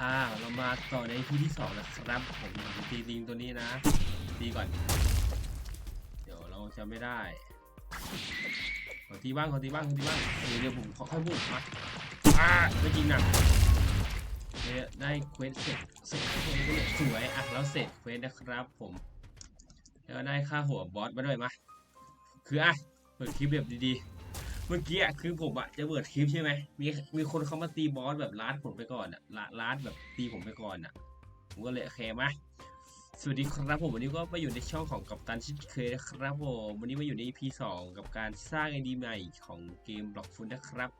อ่าเรามาต่อในที่ที่สองนะครับผมตีลิงตัวนี้นะ ตีก่อน เดี๋ยวเราจะไม่ได้ ขอตีบ้าง ขอตีบ้าง ขอตีบ้างเออเดี๋ยวผมขอค่อยพูดมาอ่าไม่จริงนะเนี่ยได้เควสเสร็จเสร็จเลยสวยอะแล้วเสร็จเควสนะครับผม แล้วได้ค่าหัวบอสมาด้วยมาคืออะเปิดคลิปแบบดีๆ เมื่อกี้อะคือผมอะจะเปิดคลิปใช่ไหมมีมีคนเขามาตีบอสแบบลาดผมไปก่อนอะลาลาดแบบตีผมไปก่อนอะผมก็เลยโอเคมาสวัสดีครับผมวันนี้ก็มาอยู่ในช่องของกัปตันชิดเคยนะครับผมวันนี้มาอยู่ใน EP 2 กับการสร้างไอดีใหม่ของเกมบล็อกฟุตนะครับ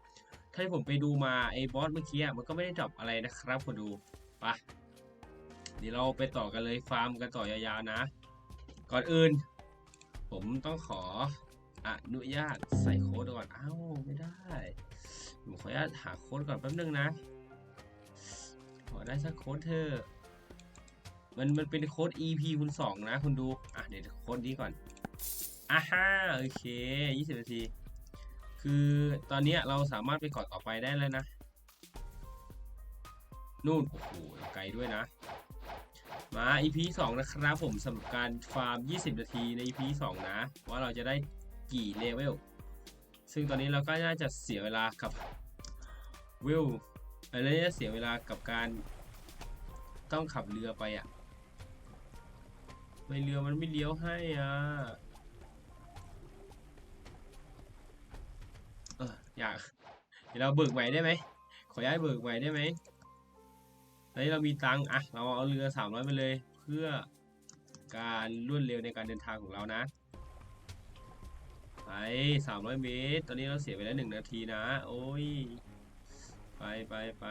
ถ้าที่ผมไปดูมาไอ้บอสเมื่อกี้มันก็ไม่ได้ดรอปอะไรนะครับคนดูไปะเดี๋ยวเราไปต่อกันเลยฟาร์มกันต่อยาวๆนะ ก่อนอื่น ผมต้องขอ อนุญาตใส่โค้ดก่อน อ้าวไม่ได้ ผมขออนุญาตหาโค้ดก่อนแป๊บนึงนะ ขอได้สักโค้ดเธอ มันมันเป็นโค้ด EP คุณสองนะคุณดู อะเดี๋ยวโค้ดนี้ก่อนอ่าฮ่าโอเค20นาที คือตอนนี้เราสามารถไปกาะต่อไปได้แล้วนะ นู่น โอ้โห ไกลด้วยนะ มา EP 2 นะครับผมสำหรับการฟาร์ม 20 นาทีใน EP 2 นะ ว่าเราจะได้ กี่เลเวล ซึ่งตอนนี้เราก็น่าจะเสียเวลากับวิวอะไรจะเสียเวลากับการต้องขับเรือไปอะไม่เรือมันไม่เลี้ยวให้อะเอออยากเดี๋ยวเราเบิกใหม่ได้ไหมขอย้ายเบิกใหม่ได้ไหมตอนนี้เรามีตังค์อะ เราเอาเรือสามร้อยไปเลย เพื่อการรวดเร็วในการเดินทางของเรานะ ไปสามร้อยเมตร ตอนนี้เราเสียไปแล้วหนึ่งนาทีนะ โอ้ย ไปไปไป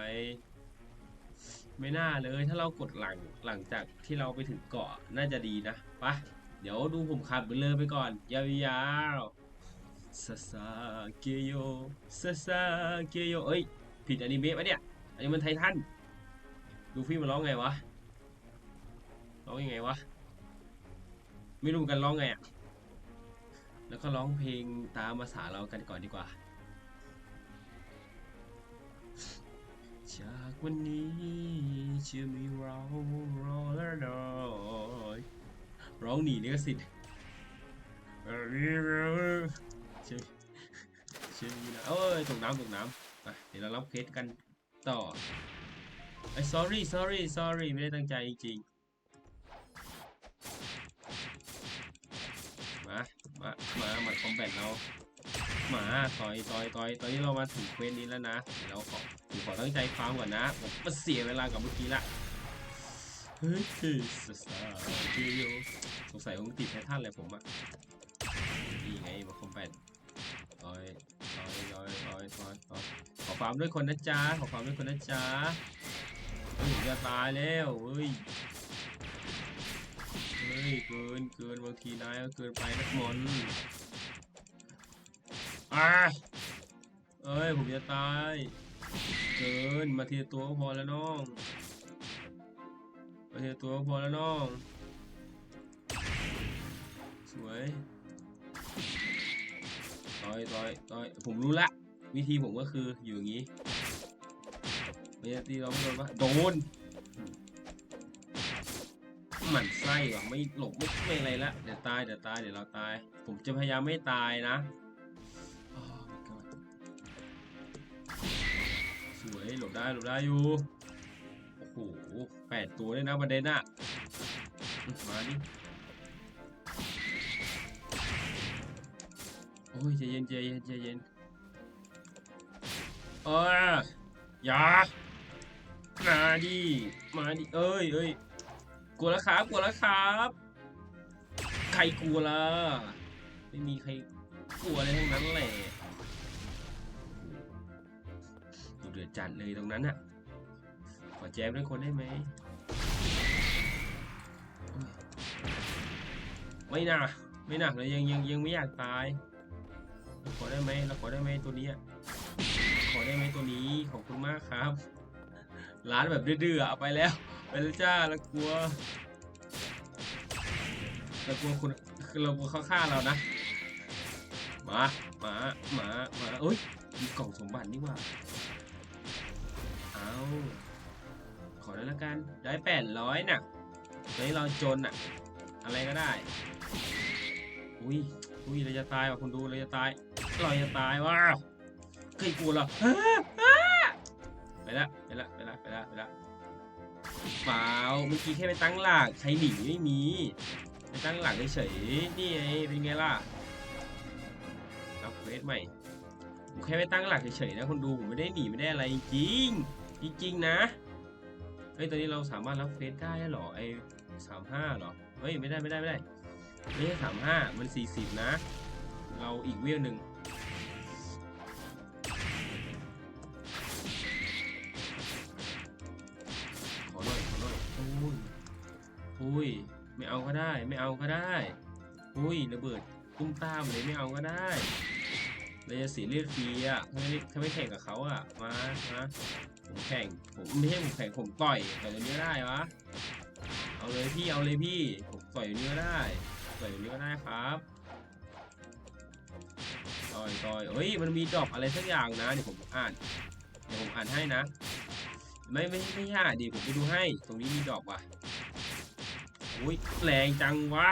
ไม่น่าเลย ถ้าเรากดหลังหลังจากที่เราไปถึงเกาะน่าจะดีนะไปะเดี๋ยวดูผมขับไปเลยไปก่อน ยาวๆซาซาเกโยซาซาเกโยเอ้ย ผิดอนิเมะปะเนี่ย อันนี้มันไททันลูฟี่มันร้องไงวะ ร้องยังไงวะ ไม่รู้กันร้องไงอะ แล้วก็ร้องเพลงตามภาษาเรากันก่อนดีกว่า จากวันนี้จะมีเรารอและรอยร้องหนีนี่ก็สิทธิ์จะจะมีนะเอ้ยตกน้ำตกน้ำอะเดี๋ยวเรารับเคสกันต่อไอ้ sorry sorry sorry ไม่ได้ตั้งใจจริงๆ มามา มา มาคอมแบทเรามาต่อยต่อยต่อยตอนนี้เรามาถึงเควสนี้แล้วนะเดี๋ยวเราขอผมขอตั้งใจฟังก่อนนะผมมาเสียเวลากับเมื่อกี้ละเฮ้ยคือสสาเกียวสงสัยคงติดแพทเทิร์นเลยผมอะนี่ไงมาคอมแบทต่อยต่อยต่อยต่อยต่อยต่อยขอฟาร์มด้วยคนนะจ๊ะขอฟาร์มด้วยคนนะจ๊ะเฮ้ยจะตายแล้วเฮ้ย ยเกินเกินบางทีนายก็เกินไปนักมอนอ่าเอ้ยผมจะตาย เกินมาทีตัวก็พอแล้วน้อง มาทีตัวก็พอแล้วน้อง สวยต่อยต่อยต่อยผมรู้ละ วิธีผมก็คืออยู่อย่างนี้ไม่ได้ตีเราไม่โดนปะโดน หมันไส้ว่ะไม่หลบไม่ไม่อะไรละเดี๋ยวตายเดี๋ยวตายเดี๋ยวเราตาย ผมจะพยายามไม่ตายนะสวยหลบได้หลบได้อยู่โอ้โหแปดตัวเลยนะประเด็นอะมาดิโอ้ยใจเย็นใจเย็นใจเย็นเอออย่ามาดิมาดิเอ้ยเอ้ย กลัวแล้วครับ กลัวแล้วครับ ใครกลัวล่ะ ไม่มีใครกลัวอะไรทั้งนั้นแหละดูเดือดจัดเลยตรงนั้นอะขอแจมด้วยคนได้ไหม ไม่น่าไม่น่าเลยยังยังยังไม่อยากตายเราขอได้ไหมเราขอได้ไหมตัวนี้ขอได้ไหมตัวนี้ขอบคุณมากครับร้านแบบเดื้อๆอะเอาไปแล้ว ไปแล้วจ้าแล้วกลัวเรากลัวคุณคือเรากลัวเขาฆ่าเรานะมา มา มา มาเอ้ยมีกล่องสมบัตินี่ว่าเอาขอแล้วกันได้แปดร้อยน่ะตอนนี้เราจนอะ อะไรก็ได้ อุ้ย อุ้ยเราจะตายว่ะคุณดูเราจะตาย เราจะตายว่ะเคยกลัวเหรอไปละ ไปละ ไปละ ไปละ ไปละ เปล่าเมื่อกี้แค่ไปตั้งหลักใครหนีไม่มีไปตั้งหลักเฉยๆนี่ไงเป็นไงล่ะรับเวสใหม่ผมแค่ไปตั้งหลักเฉยๆนะคนดูผมไม่ได้หนีไม่ได้อะไรจริงจริงๆนะเฮ้ยตอนนี้เราสามารถรับเควสได้เหรอไอ้สามห้าเหรอเฮ้ยไม่ได้ไม่ได้ไม่ได้ไม่ใช่สามห้ามันสี่สิบนะ เราอีกเวลหนึ่ง อุ้ย ไม่เอาก็ได้ ไม่เอาก็ได้ อุ้ยระเบิดตุ้มตามเลยไม่เอาก็ได้เราจะเสียเลือดฟรีอะถ้าไม่ถ้าไม่แข่งกับเขาอะ มามาผมแข่ง ผมไม่ใช่ผมแข่งผมต่อยต่อยตัวนี้ได้วะ เอาเลยพี่ เอาเลยพี่ ผมต่อยตัวนี้ก็ได้ ต่อยตัวนี้ก็ได้ครับต่อยต่อยเฮ้ย มันมีดอปอะไรสักอย่างนะ เดี๋ยวผมอ่าน เดี๋ยวผมอ่านให้นะ ไม่ไม่ไม่ยากดิ ผมไปดูให้ ตรงนี้มีดอกว่ะ อุ้ยแรงจังวะ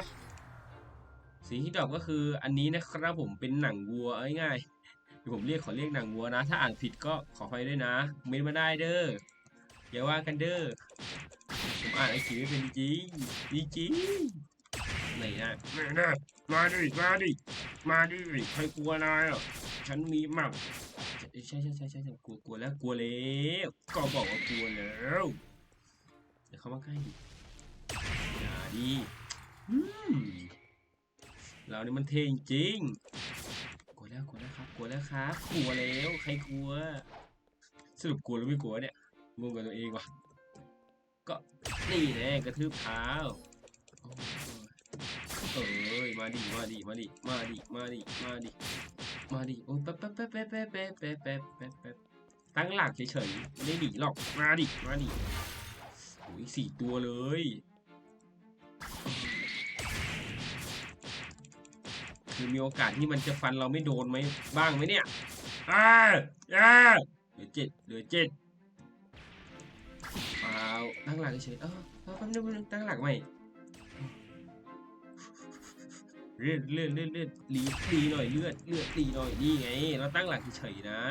สีที่ดอกก็คืออันนี้นะครับผมเป็นหนังวัวเอาง่ายๆเดี๋ยวผมเรียกขอเรียกหนังวัวนะ ถ้าอ่านผิดก็ขออภัยด้วยนะ เมนมาได้เด้ออย่าว่ากันเด้อผมอ่านไอ้ขีไม่เป็นจริงจริงจริงไหนนะมาดิมาดิมาดิมาดิใครกลัวนายอะฉันมีหมักใช่ใช่ใช่ใช่ใช่กลัวกลัวแล้วกลัวแล้วก็บอกว่ากลัวแล้วเดี๋ยวเขามาใกล้ีเรานี่มันเท่จริงกลัวแล้วกลัวแล้วครับกลัวแล้วครับกลัวแล้วใครกลัว สรุปกลัวหรือไม่กลัวเนี่ยงงกับตัวเองว่ะก็นี่แน่กระทืบเท้าโอ้เอ้ยมาดิมาดิมาดิมาดิมาดิมาดิมาดิโอ้แป๊บแป๊บแป๊บแป๊บแป๊บแป๊บแป๊บแป๊บแป๊บแป๊บตั้งหลักเฉยๆไม่ได้หนีหรอกมาดิมาดิโอ้ยสี่ตัวเลย คือมีโอกาสที่มันจะฟันเราไม่โดนไหมบ้างไหมเนี่ยอ่าอ่าเหลือเจ็ดเหลือเจ็ดเปล่าตั้งหลักเฉยเออเออแป๊บนึงแป๊บนึงตั้งหลักใหม่เลือดเลือดเลือดเลือดรีรีหน่อยเลือดเลือดรีหน่อยนี่ไง เราตั้งหลักเฉยๆนะ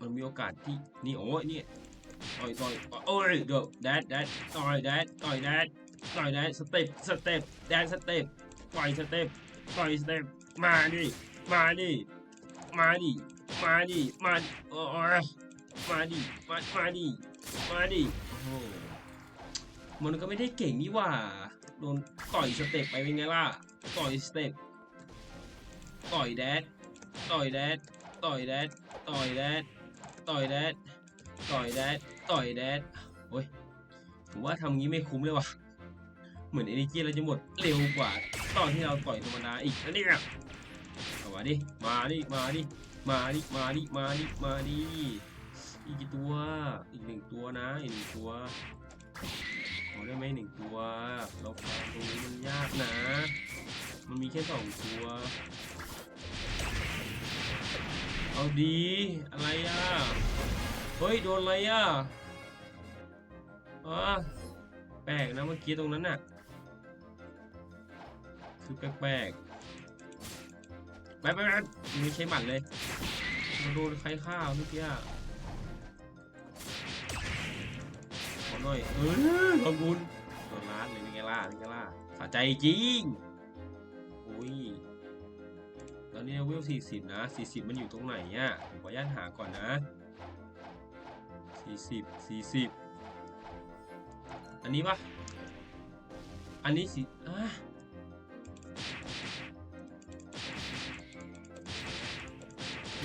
มันมีโอกาสที่นี่โอ้ยนี่ต่อยต่อยโอ้ยเดี๋ยวแดดแดดต่อยแดดต่อยแดด ต่อยแดดสเต็ปสเต็ปแดดสเต็ปต่อยสเต็ปต่อยสเต็ปมาดิมาดิมาดิมาดิมาโอ้ยมาดิมามาดิมาดิโอ้โหมันก็ไม่ได้เก่งนี่ว่าโดนต่อยสเต็ปไปเป็นไงล่ะต่อยสเต็ปต่อยแดดต่อยแดดต่อยแดดต่อยแดดต่อยแดดต่อยแดดต่อยแดดโอ้ยผมว่าทำงี้ไม่คุ้มเลยว่ะ เหมือนเอเนจีเราจะหมดเร็วกว่า ตอนที่เราต่อยธรรมดาอีกนะเนี่ยเอามาดิมาดิมาดิมาดิมาดิมาดิมาดิอีกกี่ตัวอีกหนึ่งตัวนะอีกหนึ่งตัวขอได้ไหมหนึ่งตัว เราฟังตรงนี้มันยากนะ มันมีแค่สองตัว เอาดีอะไรอะ เฮ้ย โดนอะไรอะอะแปลกนะเมื่อกี้ตรงนั้นน่ะ คือแปลกๆแป๊บแป๊บแป๊บไม่ใช่หมัดเลยมันโดนใครฆ่าวเมื่อกี้ขอหน่อยเออขอบคุณโดนร้านเลยเป็นไงล่ะเป็นไงล่ะสะใจจริงอุ้ยตอนนี้เวลสี่สิบนะสี่สิบมันอยู่ตรงไหนอะผมขออนุญาตหาก่อนนะสี่สิบสี่สิบอันนี้ปะอันนี้สิอะ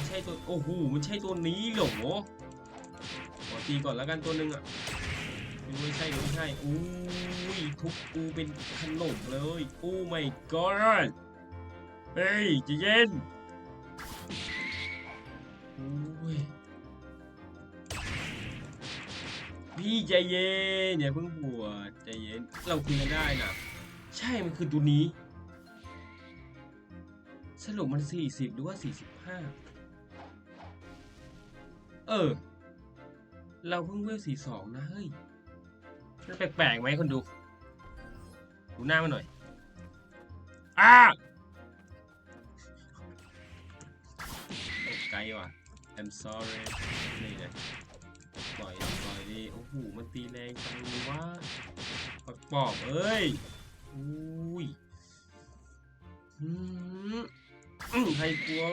ใช่ตัวโอ้โหมันใช่ตัวนี้เหรอขอตีก่อนแล้วกันตัวหนึ่งอะไม่ใช่ไม่ใช่อุ้ยทุบกูเป็นขนมเลยโอ้ my god เฮ้ยใจะเย็นอุ้ยพี่ใจเย็นอย่าเพิ่งปวดใจเย็นเราคุยกันได้นะใช่มันคือตัวนี้ สรุปมัน 40 หรือว่า 45 เออ เราเพิ่งเวลสี่สองนะ เฮ้ยมันแปลกๆไหมคนดู ดูหน้ามันหน่อย อ้าตกใจว่ะ I'm sorry นี่ไงปล่อยปล่อยดิโอ้โห มันตีแรงจังวะปักปอบเอ้ยอุ้ยอืมอืมใครกลัว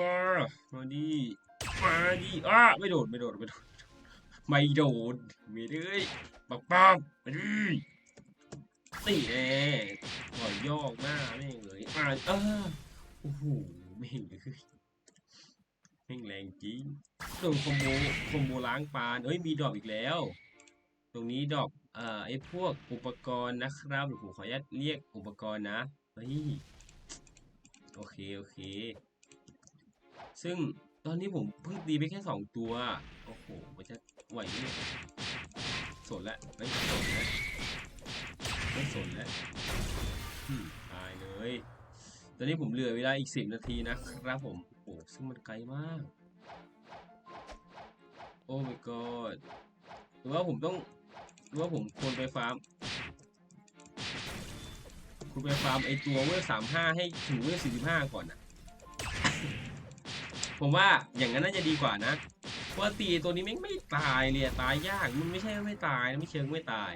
มาดิ มาดิอ้าไม่โดดไม่โดดไม่โดดไม่โดดไม่ได้ปักปอบมาดิตีแน่ปล่อยยอกหน้าแม่งเลยมาเออโอ้โหแม่งเลยแม่งแรงจริงโดนคอมโบคอมโบล้างปานเอ้ยมีดอกอีกแล้ว ตรงนี้ดอกเอ่อไอ้พวกอุปกรณ์นะครับเดี๋ยวผมขออนุญาตเรียกอุปกรณ์นะเฮ้ยโอเคโอเค ซึ่ง ตอนนี้ผมเพิ่งตีไปแค่สองตัว โอ้โห มันจะไหวไหมสนแล้วไม่สนแล้วไม่สนแล้วตายเลย ตอนนี้ผมเหลือเวลาอีกสิบนาทีนะครับผม โอ้ซึ่งมันไกลมาก โอ้ my god หรือว่าผมต้องหรือว่าผมควรไปฟาร์มคุณไปฟาร์มไอตัวเวลสามห้าให้ถึงเวลสี่สิบห้าก่อนนะ ผมว่าอย่างนั้นน่าจะดีกว่านะเพราะว่าตีตัวนี้แม่งไม่ตายเลยอะตายยากมันไม่ใช่ไม่ตายนะไม่เชิงไม่ตาย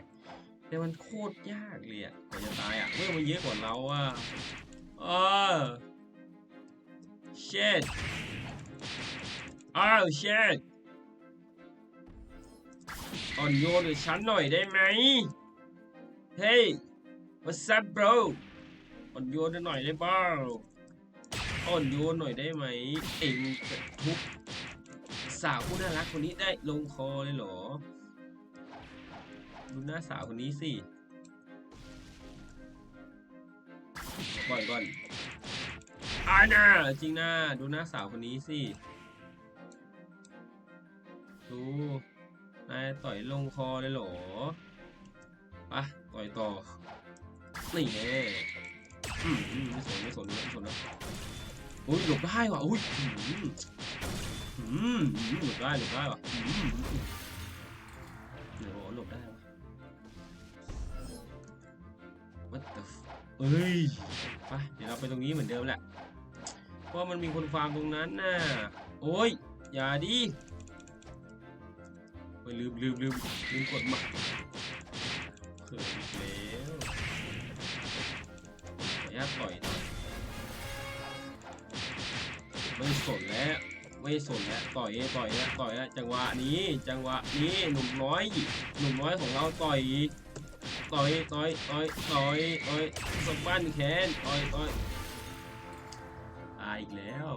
แต่มันโคตรยากเลยอะกว่าจะตายอะเวลมันเยอะกว่าเราอะเออ shit อ้าว shit อ่อนโยนกับฉันหน่อยได้ไหมเฮ้ what's up bro อ่อนโยนหน่อยได้บ้า อ่อนโยนหน่อยได้ไหมเอ็งจะทุบสาวผู้น่ารักคนนี้ได้ลงคอเลยเหรอ ดูหน้าสาวคนนี้สิก่อนก่อนอ่าน่าจริงนะดูหน้าสาวคนนี้สิ ดูนายต่อยลงคอเลยเหรอไปะต่อยต่อ นี่แน่ไม่สนไม่สนไม่สนนะ อุ้ยหลบได้ว่ะอุ้ยอืมหลบได้หลบได้ว่ะอืมอืมเดี๋ยวหลบได้ว่ะ What the f เอ้ยไปเดี๋ยวเราไปตรงนี้เหมือนเดิมแหละเพราะมันมีคนฟาร์มตรงนั้นน่ะโอ้ยอย่าดิไปลืมลืมลืมลืมกดมาเขินแล้วออนุญาตปล่อยน่อ ไม่สนแล้วไม่สนแล้วต่อยต่อยแล้วต่อยแล้วจังหวะนี้จังหวะนี้หนุ่มน้อยหนุ่มน้อยของเราต่อยต่อยต่อยต่อยต่อยต่อยสมบันแขนต่อยต่อยตายอีกแล้ว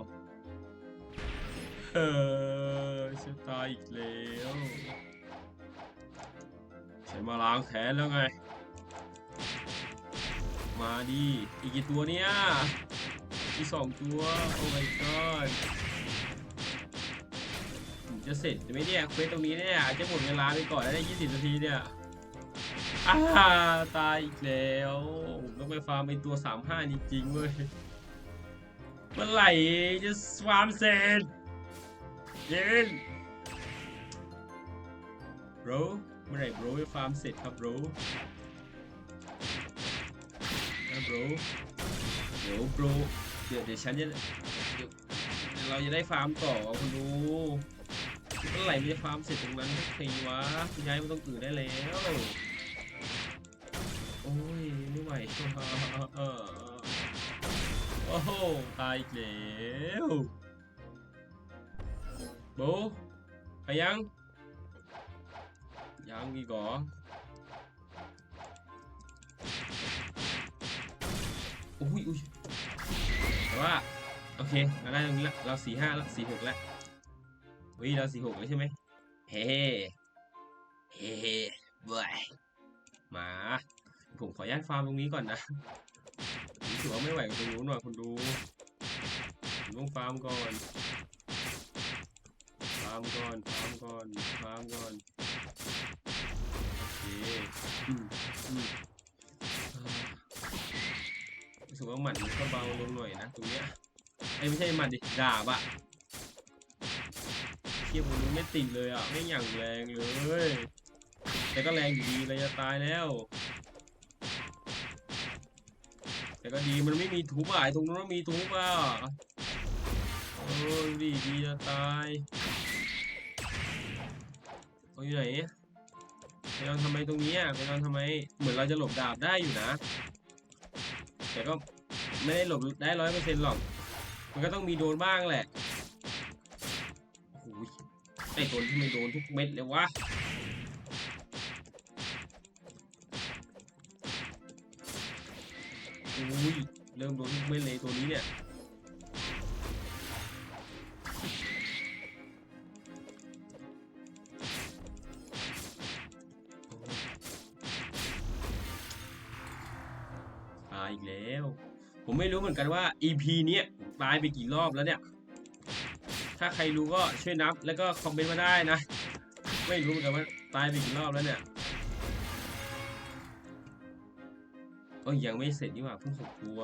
เฮ้ยตายอีกแล้วฉันมาล้างแค้นแล้วไงมาดิอีกกี่ตัวเนี่ย อีสองตัวโอ้ my god จะเสร็จไหมเนี่ยเควสตรงนี้เนี่ยจะหมดเวลาไปก่อนแล้วได้20นาทีเนี่ยอ้าตายอีกแล้วต้องไปฟาร์มไอตัว35จริงๆเว้ยเมื่อไหร่จะฟาร์มเสร็จเย็น bro เมื่อไหร่ bro จะฟาร์มเสร็จครับ bro นะ bro เดี๋ยว bro เดี๋ยวเดี๋ยวฉันจะเดี๋ยวเราจะได้ฟาร์มต่อคุณดูเมื่อไหร่มันจะฟาร์มเสร็จตรงนั้นสักทีวะย้ายมาตรงอื่นได้แล้ว โอ้ยไม่ไหวโอ้โหตายอีกแล้วโบไปยัง ยังอีกเหรออุ้ยอุ้ย แต่ว่าโอเคเราได้ตรงนี้ละเราสี่ห้าละสี่หกล้วเฮ้ยเราสี่หกแล้วใช่ไหมเฮ้เฮ้บวยมาผมขออนุญาตฟาร์มตรงนี้ก่อนนะรู้สึกว่าไม่ไหวกับตรงนู้นว่ะคุณดูผมต้องฟาร์มก่อนฟาร์มก่อนฟาร์มก่อนฟาร์มก่อนโอเคอืมอืม รู้สึกว่าหมัดมันก็เบาลงหน่อยนะตรงเนี้ยไอ้ไม่ใช่หมัดดิดาบอะทียบกับมันไม่ติดเลยอะไม่อย่างแรงเลยแต่ก็แรงอยู่ดีเลยจะตายแล้ว แต่ก็ดีมันไม่มีทุบอะไอ้ตรงนู้นมีทุบอะโอ้ยดีดีจะตายเอาอยู่ไหนไปนอนทำไมตรงนี้อะไปนอนทำไมเหมือนเราจะหลบดาบได้อยู่นะ แต่ก็ไม่ได้หลบได้ร้อยเปอร์เซ็นต์หรอก มันก็ต้องมีโดนบ้างแหละโอ้โหไอ้โดนที่ไม่โดนทุกเม็ดเลยวะอุ้ยเริ่มโดนทุกเม็ดเลยตัวนี้เนี่ย อีกแล้ว ผมไม่รู้เหมือนกันว่า EP เนี้ยตายไปกี่รอบแล้วเนี่ย ถ้าใครรู้ก็ช่วยนับแล้วก็คอมเมนต์มาได้นะ ไม่รู้เหมือนกันว่าตายไปกี่รอบแล้วเนี่ยเอ้ยยังไม่เสร็จนี่หว่าเพิ่งหกตัว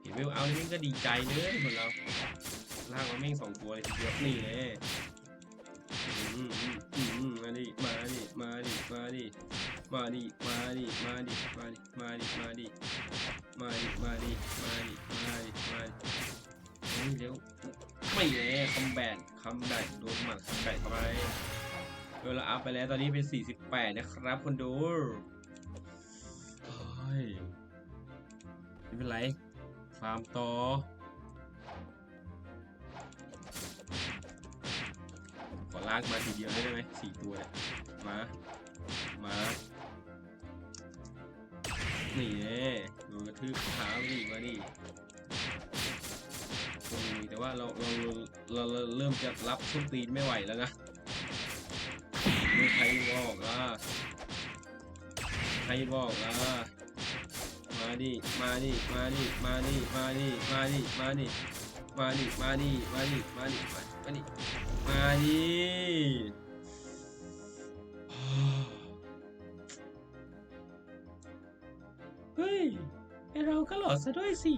เห็นเวลเอานี่นก็ดีใจเลยคนเราลากมาแม่งสองตัวเลยทีเดียวนี่เลยอืมอื มาดิมาดิมาดิมาดิมาดิมาดิมาดิมาดิมาดิมาดิมาดิมาดิมาดิมาดิมาดิเฮ้ยเร็วไม่แน่คัมแบกคัมแบกโดนหมัดคัมแบกเข้าไปเวลาอัพไปแล้วตอนนี้เป็น 48 นะครับคนดูไม่เป็นไรฟาร์มต่อ อลากมาทีเดียวได้ไหมสี่ตัวเนี่ยมา มา นี่แน่โดนกระทืบขาดิมาดิโอ้ยแต่ว่าเราเราเราเราเริ่มจะรับส้นตีนไม่ไหวแล้วนะม่ใครบอกล่ะใครบอกล่ะมาดิ มาดิ มาดิ มาดิ มาดิ มาดิ มาดิ มาดิ มาดิ มาดิ มาดิ มาดิ มาดิ เฮ้ยเราก็หลอดซะด้วยสิ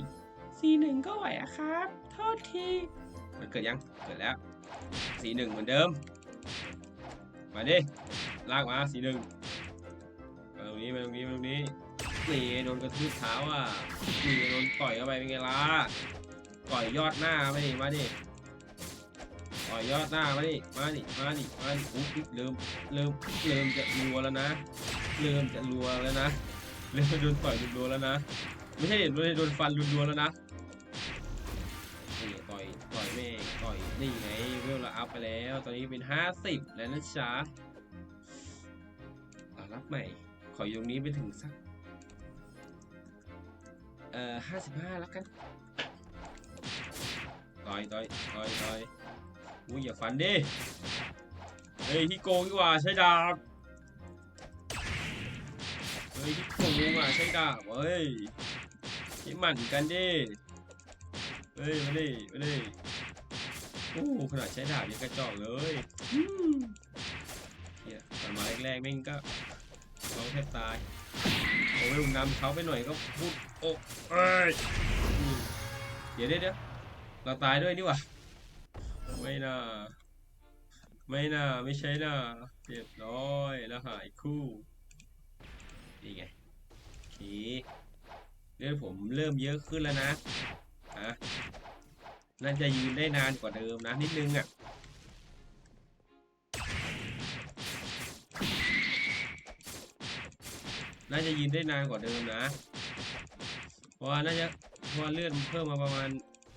สีหนึ่งก็ไหวอะครับ โทษทีมันเกิดยัง เกิดแล้วสีหนึ่งเหมือนเดิม มาดิ ลากมาสีหนึ่งมาตรงนี้มาตรงนี้มาตรงนี้นี่โดนกระทืบเท้าอะนี่โดนต่อยเข้าไปเป็นไงล่ะต่อยยอดหน้ามาดิมาดิ อยยอดหน้ามาดิมาดิมาดิมาดิอุ๊ยเริ่มเริ่มเริ่มจะรัวแล้วนะ เริ่มจะรัวแล้วนะเริ่มโดนต่อยรัวแล้วนะ ไม่ใช่โดนโดนฟันรัวแล้วนะนี่ต่อยต่อยแม่ต่อยนี่ไงเวลเราอัพไปแล้ว ตอนนี้เป็นห้าสิบแล้วนะจ๊ะรับใหม่ ขอยงนี้ไปถึงสัก เอ่อห้าสิบห้าแล้วกัน ต่อยต่อยต่อยต่อย อุ้ยอย่าฟันดิ เฮ้ยที่โกงดีกว่าใช้ดาบ เฮ้ยที่โกงอะใช้ดาบเฮ้ยที่หมั่นกันดิ เฮ้ยมาดิมาดิโอ้ขนาดใช้ดาบยังกระจอกเลยเฮียตอนมาแรกๆแม่งก็ร้องแทบตายโอ้ยนำเขาไปหน่อยก็พูดโอ้เอ้ยเดี๋ยวเดี๋ยวเดี๋ยวเราตายด้วยนี่หว่า ไม่น่า ไม่น่า ไม่ใช่น่าเรียบร้อยแล้วหายคู่นี่ไงโอเคเลือดผมเริ่มเยอะขึ้นแล้วนะฮะน่าจะยืนได้นานกว่าเดิมนะนิดนึงอะน่าจะยืนได้นานกว่าเดิมนะ เพราะว่าน่าจะเพราะว่าเลือดเพิ่มมาประมาณ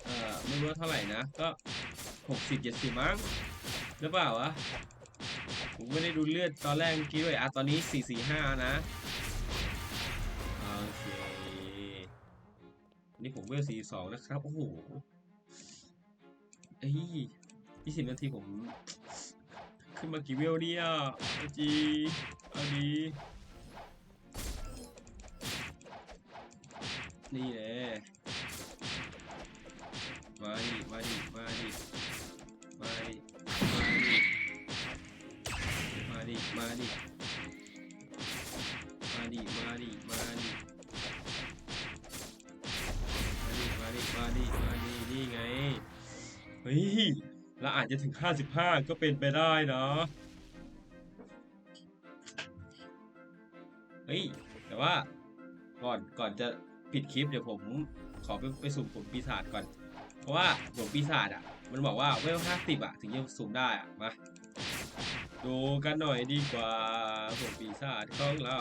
เอ่อไม่รู้เท่าไหร่นะ ก็ หกสิบเจ็ดสิบมั้งหรือเปล่าวะผมไม่ได้ดูเลือดตอนแรกเมื่อกี้ด้วยอะตอนนี้สี่สี่ห้านะโอเคนี่ผมเวลสี่สองนะครับ โอ้โหเอ้ยยี่สิบนาทีผม ขึ้นมากี่เวลเนี่ยเอจีเอาดีนี่แหละมาดิมาดิมาดิ เฮ้ยเเราอาจจะถึง 55 ก็เป็นไปได้นะเฮ้ย แต่ว่าก่อนก่อนจะปิดคลิปเดี๋ยวผมขอไปไปสุ่มผลปีศาจก่อน เพราะว่าผลปีศาจอะ มันบอกว่าเวล50อะ ถึงจะสุ่มได้อะ มา ดูกันหน่อยดีกว่าผลปีศาจของเรา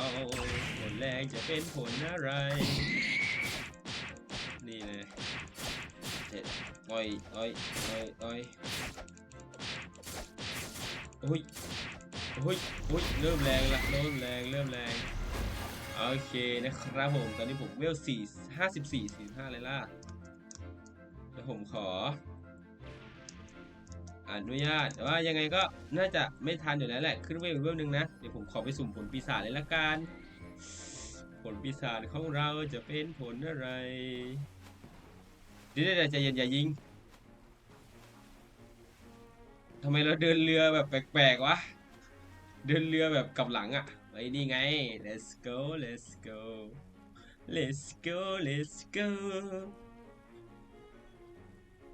ผลแรกจะเป็นผลอะไร นี่เลย เจ็ดอ้อยอ้อยอ้ยอ้อยโอ้ยอ้ยโอ้ยเริ่มแรงละเริ่มแรงเริ่มแรง โอเคนะครับผม ตอนนี้ผมเวลสี่ห้าสิบสี่สี่ห้าเลยล่ะแล้วผมขอ อนุญาตแต่ว่ายังไงก็น่าจะไม่ทันอยู่แล้วแหละ ขึ้นเวลอีกเวลหนึ่งนะ เดี๋ยวผมขอไปสุ่มผลปีศาจเลยละกัน ผลปีศาจของเราจะเป็นผลอะไร เดี๋ยวเดี๋ยวใจเย็นอย่ายิงทำไมเราเดินเรือแบบแปลกๆวะ เดินเรือแบบกลับหลังอะ่ะไอ้นี่ไง let's go let's go let's go let's go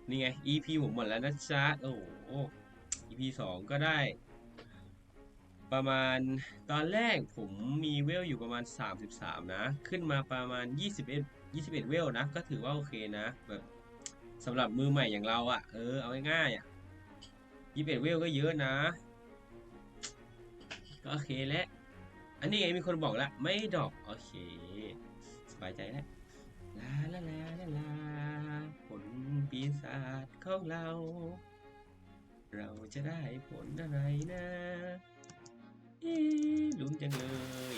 นี่ไง EP ผมหมดแล้วนะจ๊ะ โอ้โห EP สองก็ได้ ประมาณตอนแรกผมมีเวลอยู่ประมาณ 33 นะ ขึ้นมาประมาณ 21 21 เวลนะ ก็ถือว่าโอเคนะแบบสำหรับมือใหม่อย่างเราอะ่ะ เออ เอาง่ายๆอะ่ะ21 เวลก็เยอะนะ ก็โอเคแล้วอันนี้ไงมีคนบอกแล้วไม่ดอก โอเค สบายใจแล้วลาลาลาลาลาผลปีศาจของเรา เราจะได้ผลอะไรนะอ๊ะลุ้นจังเลย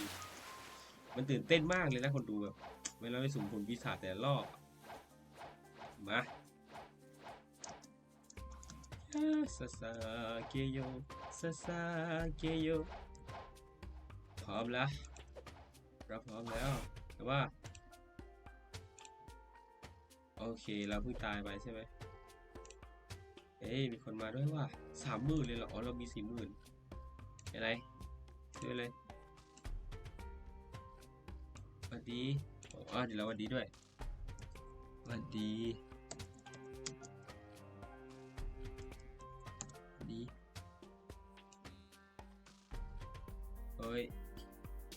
มันตื่นเต้นมากเลยนะคนดูแบบ เวลาไปสุ่มผลปีศาจแต่ละรอบมาซาซาเกโยซาซาเกโยพร้อมแล้วเราพร้อมแล้ว แต่ว่า โอเค เราเพิ่งตายไปใช่ไหมเอ้ย มีคนมาด้วยว่าสามหมื่นเลยเหรอ อ๋อ เรามีสี่หมื่นอะไรด้วยเลยสวัสดี อ๋อเดี๋ยวสวัสดีด้วยสวัสดีดีเฮ้ย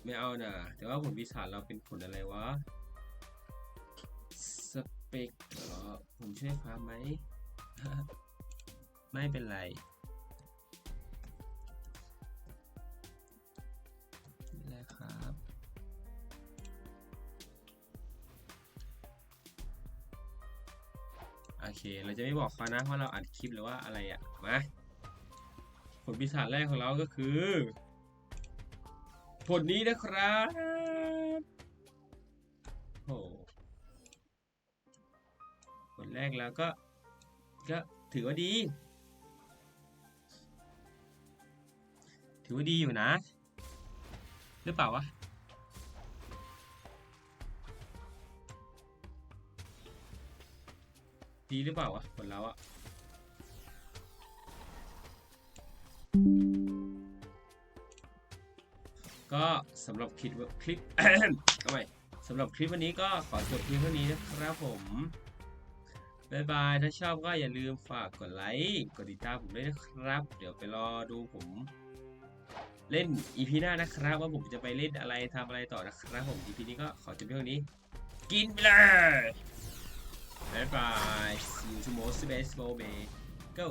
ไม่เอาน่ะแต่ว่าผลวิสาเราเป็นผลอะไรวะ สเปกเหรอ ผมช่วยฟ้าไหม ไม่เป็นไร เราจะไม่บอกเขานะว่าเราอัดคลิปหรือว่าอะไรอะ่ะมาผลปีศาจแรกของเราก็คือผลนี้นะครับโอ้ผลแรกแล้วก็ ก็ถือว่าดี ถือว่าดีอยู่นะ หรือเปล่าวะ ดีหรือเปล่าวะผลเราอะก็สำหรับคลิปคลิปทำไมสำหรับคลิปวันนี้ก็ขอจบเพียงเท่านี้นะครับผมบายบาย ถ้าชอบก็อย่าลืมฝากกดไลค์ กดติดตามผมด้วยนะครับ เดี๋ยวไปรอดูผมเล่น EP หน้านะครับ ว่าผมจะไปเล่นอะไรทำอะไรต่อนะครับผม EP นี้ก็ขอจบเพียงเท่านี้ กินไปเลย บ๊ายบาย see you tomorrow space go go